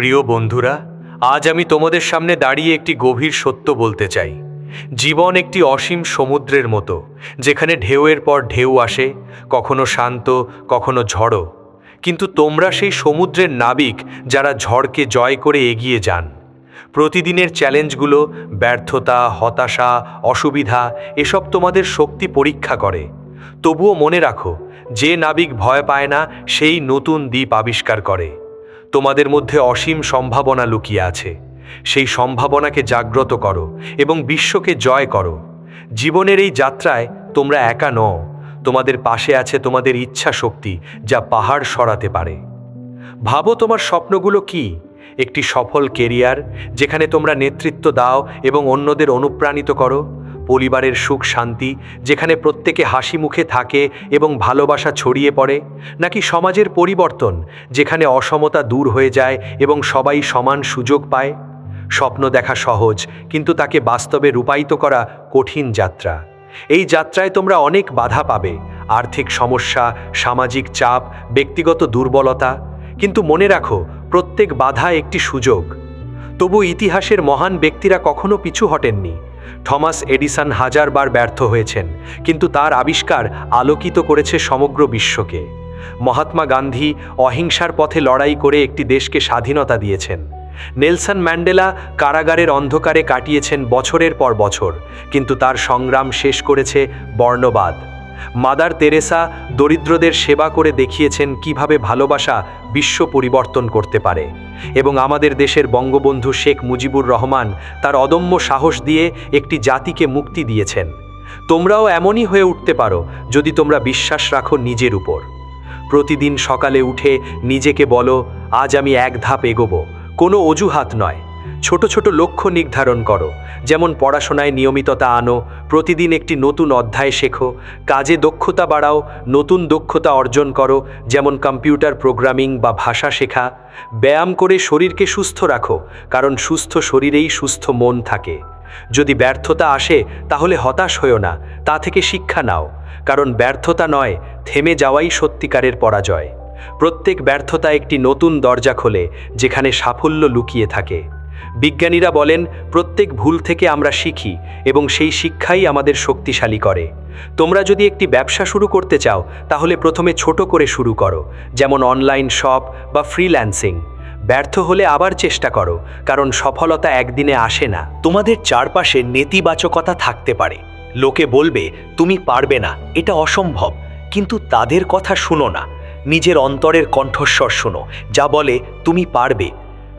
প্রিয় বন্ধুরা, আজ আমি তোমাদের সামনে দাঁড়িয়ে একটি গভীর সত্য বলতে চাই। জীবন একটি অসীম সমুদ্রের মতো, যেখানে ঢেউয়ের পর ঢেউ আসে, কখনো শান্ত, কখনো ঝড়ো। কিন্তু তোমরা সেই সমুদ্রের নাবিক যারা ঝড়কে জয় করে এগিয়ে যান। প্রতিদিনের চ্যালেঞ্জগুলো, ব্যর্থতা, হতাশা, অসুবিধা, এসব তোমাদের শক্তি পরীক্ষা করে। তবুও মনে রাখো, যে নাবিক ভয় পায় না, সেই নতুন দ্বীপ আবিষ্কার করে। তোমাদের মধ্যে অসীম সম্ভাবনা লুকিয়ে আছে। সেই সম্ভাবনাকে জাগ্রত করো এবং বিশ্বকে জয় করো। জীবনের এই যাত্রায় তোমরা একা নও। তোমাদের পাশে আছে তোমাদের ইচ্ছা শক্তি যা পাহাড় সরাতে পারে। ভাবো তোমার স্বপ্নগুলো কি? একটি সফল কেরিয়ার, যেখানে তোমরা নেতৃত্ব দাও এবং অন্যদের অনুপ্রাণিত করো। পরিবারের সুখ শান্তি, যেখানে প্রত্যেকে হাসি মুখে থাকে এবং ভালোবাসা ছড়িয়ে পড়ে, নাকি সমাজের পরিবর্তন, যেখানে অসমতা দূর হয়ে যায় এবং সবাই সমান সুযোগ পায়? স্বপ্ন দেখা সহজ, কিন্তু তাকে বাস্তবে রূপায়িত করা কঠিন যাত্রা। এই যাত্রায় তোমরা অনেক বাধা পাবে, আর্থিক সমস্যা, সামাজিক চাপ, ব্যক্তিগত দুর্বলতা। কিন্তু মনে রাখো, প্রত্যেক বাধা একটি সুযোগ। তবু ইতিহাসের মহান ব্যক্তিরা কখনো পিছু হটেননি। থমাস এডিসন হাজারবার ব্যর্থ হয়েছেন, কিন্তু তার আবিষ্কার আলোকিত করেছে সমগ্র বিশ্বকে। মহাত্মা গান্ধী অহিংসার পথে লড়াই করে একটি দেশকে স্বাধীনতা দিয়েছেন। নেলসন ম্যান্ডেলা কারাগারের অন্ধকারে কাটিয়েছেন বছরের পর বছর, কিন্তু তার সংগ্রাম শেষ করেছে বর্ণবাদ। মাদার তেরেসা দরিদ্রদের সেবা করে দেখিয়েছেন কীভাবে ভালোবাসা বিশ্ব পরিবর্তন করতে পারে। এবং আমাদের দেশের বঙ্গবন্ধু শেখ মুজিবুর রহমান তার অদম্য সাহস দিয়ে একটি জাতিকে মুক্তি দিয়েছেন। তোমরাও এমনই হয়ে উঠতে পারো যদি তোমরা বিশ্বাস রাখো নিজের উপর। প্রতিদিন সকালে উঠে নিজেকে বলো, আজ আমি এক ধাপ এগোবো। কোনো অজুহাত নয়। ছোট ছোট লক্ষ্য নির্ধারণ করো, যেমন পড়াশোনায় নিয়মিততা আনো, প্রতিদিন একটি নতুন অধ্যায় শেখো, কাজে দক্ষতা বাড়াও, নতুন দক্ষতা অর্জন করো, যেমন কম্পিউটার প্রোগ্রামিং বা ভাষা শেখা। ব্যায়াম করে শরীরকে সুস্থ রাখো, কারণ সুস্থ শরীরেই সুস্থ মন থাকে। যদি ব্যর্থতা আসে, তাহলে হতাশ হয়েও না, তা থেকে শিক্ষা নাও, কারণ ব্যর্থতা নয়, থেমে যাওয়াই সত্যিকারের পরাজয়। প্রত্যেক ব্যর্থতা একটি নতুন দরজা খোলে, যেখানে সাফল্য লুকিয়ে থাকে। বিজ্ঞানীরা বলেন, প্রত্যেক ভুল থেকে আমরা শিখি এবং সেই শিক্ষাই আমাদের শক্তিশালী করে। তোমরা যদি একটি ব্যবসা শুরু করতে চাও, তাহলে প্রথমে ছোট করে শুরু করো, যেমন অনলাইন শপ বা ফ্রিল্যান্সিং। ব্যর্থ হলে আবার চেষ্টা করো, কারণ সফলতা একদিনে আসে না। তোমাদের চারপাশে নেতিবাচকতা থাকতে পারে। লোকে বলবে, তুমি পারবে না, এটা অসম্ভব। কিন্তু তাদের কথা শুনো না। নিজের অন্তরের কণ্ঠস্বর শোনো, যা বলে, তুমি পারবে।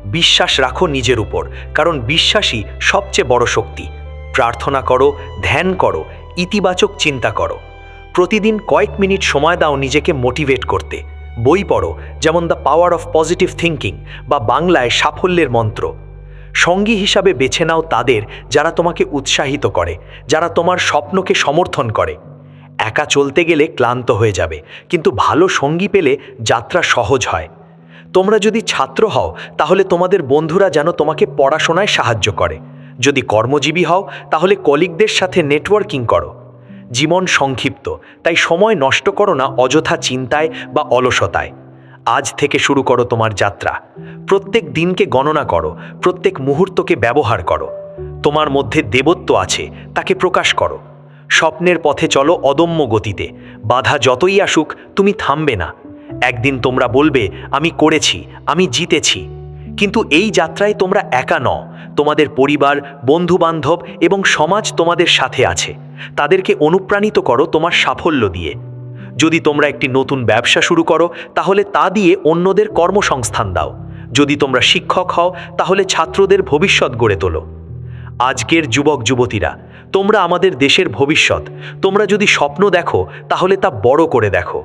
বিশ্বাস রাখো নিজের উপর, কারণ বিশ্বাসই সবচেয়ে বড় শক্তি। প্রার্থনা করো, ধ্যান করো, ইতিবাচক চিন্তা করো। প্রতিদিন কয়েক মিনিট সময় দাও নিজেকে মোটিভেট করতে। বই পড়ো, যেমন the power of positive thinking বা বাংলায় সাফল্যের মন্ত্র। সঙ্গী হিসাবে বেছে নাও তাদের যারা তোমাকে উৎসাহিত করে, যারা তোমার স্বপ্নকে সমর্থন করে। একা চলতে গেলে ক্লান্ত হয়ে যাবে, কিন্তু ভালো সঙ্গী পেলে যাত্রা সহজ হয়। তোমরা যদি ছাত্র হও, তাহলে তোমাদের বন্ধুরা যেন তোমাকে পড়াশোনায় সাহায্য করে। যদি কর্মজীবী হও, তাহলে কলিগদের সাথে নেটওয়ার্কিং করো। জীবন সংক্ষিপ্ত, তাই সময় নষ্ট করো না অযথা চিন্তায় বা অলসতায়। আজ থেকে শুরু করো তোমার যাত্রা। প্রত্যেক দিনকে গণনা করো, প্রত্যেক মুহূর্তকে ব্যবহার করো। তোমার মধ্যে দেবত্ব আছে, তাকে প্রকাশ করো। স্বপ্নের পথে চলো অদম্য গতিতে। বাধা যতই আসুক, তুমি থামবে না। একদিন তোমরা বলবে, আমি করেছি, আমি জিতেছি। কিন্তু এই যাত্রায় তোমরা একা নও। তোমাদের পরিবার বন্ধু বান্ধব এবং সমাজ তোমাদের সাথে আছে। তাদেরকে অনুপ্রাণিত করো তোমার সাফল্য দিয়ে। যদি তোমরা একটি নতুন ব্যবসা শুরু করো, তাহলে তা দিয়ে অন্যদের কর্মসংস্থান দাও। যদি তোমরা শিক্ষক হও, তাহলে ছাত্রদের ভবিষ্যৎ গড়ে তোলো। আজকের যুবক যুবতীরা, তোমরা আমাদের দেশের ভবিষ্যৎ। তোমরা যদি স্বপ্ন দেখো, তাহলে তা বড় করে দেখো।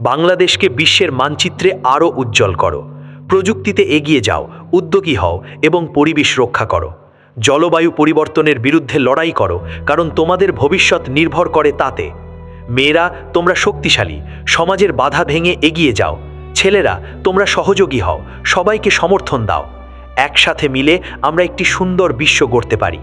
বাংলাদেশকে বিশ্বের মানচিত্রে আরও উজ্জ্বল করো। প্রযুক্তিতে এগিয়ে যাও, উদ্যোগী হও এবং পরিবেশ রক্ষা করো। জলবায়ু পরিবর্তনের বিরুদ্ধে লড়াই করো, কারণ তোমাদের ভবিষ্যৎ নির্ভর করে তাতে। মেয়েরা, তোমরা শক্তিশালী, সমাজের বাধা ভেঙে এগিয়ে যাও। ছেলেরা, তোমরা সহযোগী হও, সবাইকে সমর্থন দাও। একসাথে মিলে আমরা একটি সুন্দর বিশ্ব গড়তে পারি।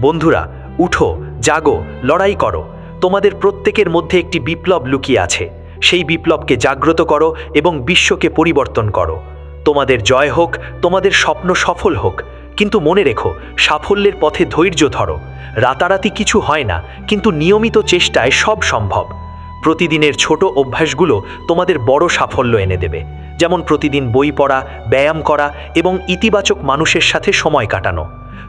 বন্ধুরা, উঠো, জাগো, লড়াই করো। তোমাদের প্রত্যেকের মধ্যে একটি বিপ্লব লুকিয়ে আছে। সেই বিপ্লবকে জাগ্রত করো এবং বিশ্বকে পরিবর্তন করো। তোমাদের জয় হোক, তোমাদের স্বপ্ন সফল হোক। কিন্তু মনে রেখো, সাফল্যের পথে ধৈর্য ধরো। রাতারাতি কিছু হয় না, কিন্তু নিয়মিত চেষ্টায় সব সম্ভব। প্রতিদিনের ছোট অভ্যাসগুলো তোমাদের বড় সাফল্য এনে দেবে। যেমন প্রতিদিন বই পড়া, ব্যায়াম করা এবং ইতিবাচক মানুষের সাথে সময় কাটানো।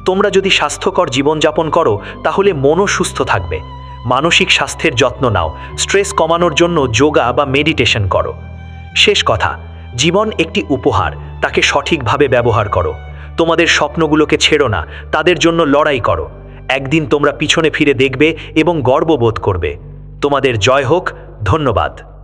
তোমরা যদি স্বাস্থ্যকর জীবনযাপন করো, তাহলে মনও সুস্থ থাকবে। মানসিক স্বাস্থ্যের যত্ন নাও। স্ট্রেস কমানোর জন্য যোগা বা মেডিটেশন করো। শেষ কথা, জীবন একটি উপহার, তাকে সঠিকভাবে ব্যবহার করো। তোমাদের স্বপ্নগুলোকে ছেড়ো না, তাদের জন্য লড়াই করো। একদিন তোমরা পিছনে ফিরে দেখবে এবং গর্ববোধ করবে। তোমাদের জয় হোক, ধন্যবাদ।